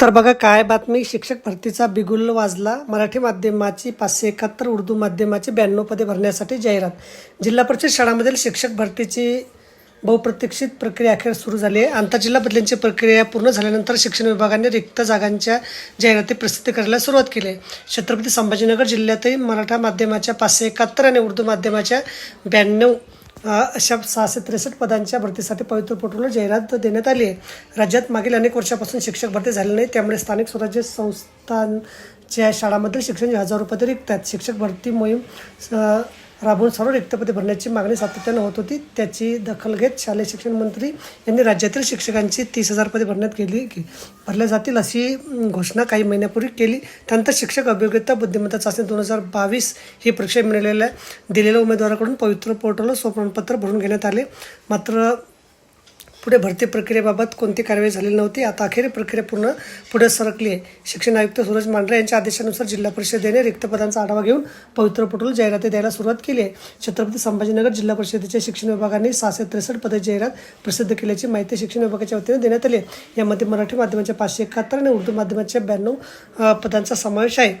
तर बघा काय बातमी? शिक्षक भरतीचा बिगुल वाजला. मराठी माध्यमाची पाचशे एकाहत्तर उर्दू माध्यमाची ब्याण्णव पदे भरण्यासाठी जाहिरात. जिल्हा परिषद शाळांमधील शिक्षक भरतीची बहुप्रतीक्षित प्रक्रिया अखेर सुरू झाली आहे. आंतरजिल्हा बदलींची प्रक्रिया पूर्ण झाल्यानंतर शिक्षण विभागाने रिक्त जागांच्या जाहिराती प्रसिद्ध करायला सुरुवात केली आहे. छत्रपती संभाजीनगर जिल्ह्यातही मराठा माध्यमाच्या पाचशे एकाहत्तर आणि उर्दू माध्यमाच्या ब्याण्णव अशा सहाशे त्रेसष्ट पदांच्या भरतीसाठी पवित्र पोर्टलला जाहिरात देण्यात आली आहे. राज्यात मागील अनेक वर्षापासून शिक्षक भरती झाले नाही त्यामुळे स्थानिक स्वराज्य संस्थांच्या शाळांमधील शिक्षण हजारो पदे रिक्त आहेत शिक्षक भरती मोहीम राबवून सर्व रिक्तपदे भरण्याची मागणी सातत्यानं होत होती. त्याची दखल घेत शालेय शिक्षण मंत्री यांनी राज्यातील शिक्षकांची तीस हजार पदे भरण्यात केली. की भरल्या जातील अशी घोषणा काही महिन्यापूर्वी केली. त्यानंतर शिक्षक अभियोग्यता बुद्धिमत्ता चाचणी दोन हजार बावीस ही परीक्षा मिळालेल्या दिलेल्या उमेदवाराकडून पवित्र पोर्टलवर स्वप्रमाणपत्र भरून घेण्यात आले. मात्र पुढे भरती प्रक्रियेबाबत कोणती कारवाई झालेली नव्हती. आता अखेर प्रक्रिया पूर्ण पुढे सरकली आहे. शिक्षण आयुक्त सूरज मांढरे यांच्या आदेशानुसार जिल्हा परिषदेने रिक्त पदांचा आढावा घेऊन पवित्र पटोल जाहिराती द्यायला सुरुवात केली आहे. छत्रपती संभाजीनगर जिल्हा परिषदेच्या शिक्षण विभागाने सहाशे त्रेसष्ट पदे जाहिरात प्रसिद्ध केल्याची माहिती शिक्षण विभागाच्या वतीने देण्यात आली यामध्ये मराठी माध्यमाच्या पाचशे एकाहत्तर आणि उर्दू माध्यमाच्या ब्याण्णव पदांचा समावेश आहे.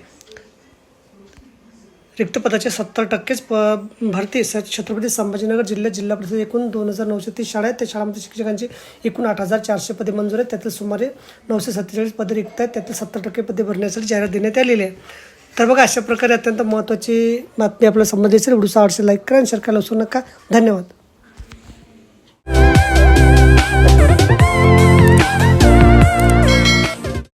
रिक्त पदाचे सत्तर टक्केच प भरती स छत्रपती संभाजीनगर जिल्ह्यात जिल्हा परिषद एकूण दोन हजार नऊशे तीस शाळा आहेत. त्या शाळांमध्ये शिक्षकांची एकूण आठ हजार चारशे पदे मंजूर आहेत. त्यातील सुमारे नऊशे सत्तेचाळीस पदे रिक्त आहेत. त्यातील सत्तर टक्के पदे भरण्यासाठी जाहिरात देण्यात आलेली आहे. तर बघा अशा प्रकारे अत्यंत महत्त्वाची बातमी आपल्याला संबंधित असेल. व्हिडिओचा आवडसे लाईक करा आणि शेअर करायला विसरू नका. धन्यवाद.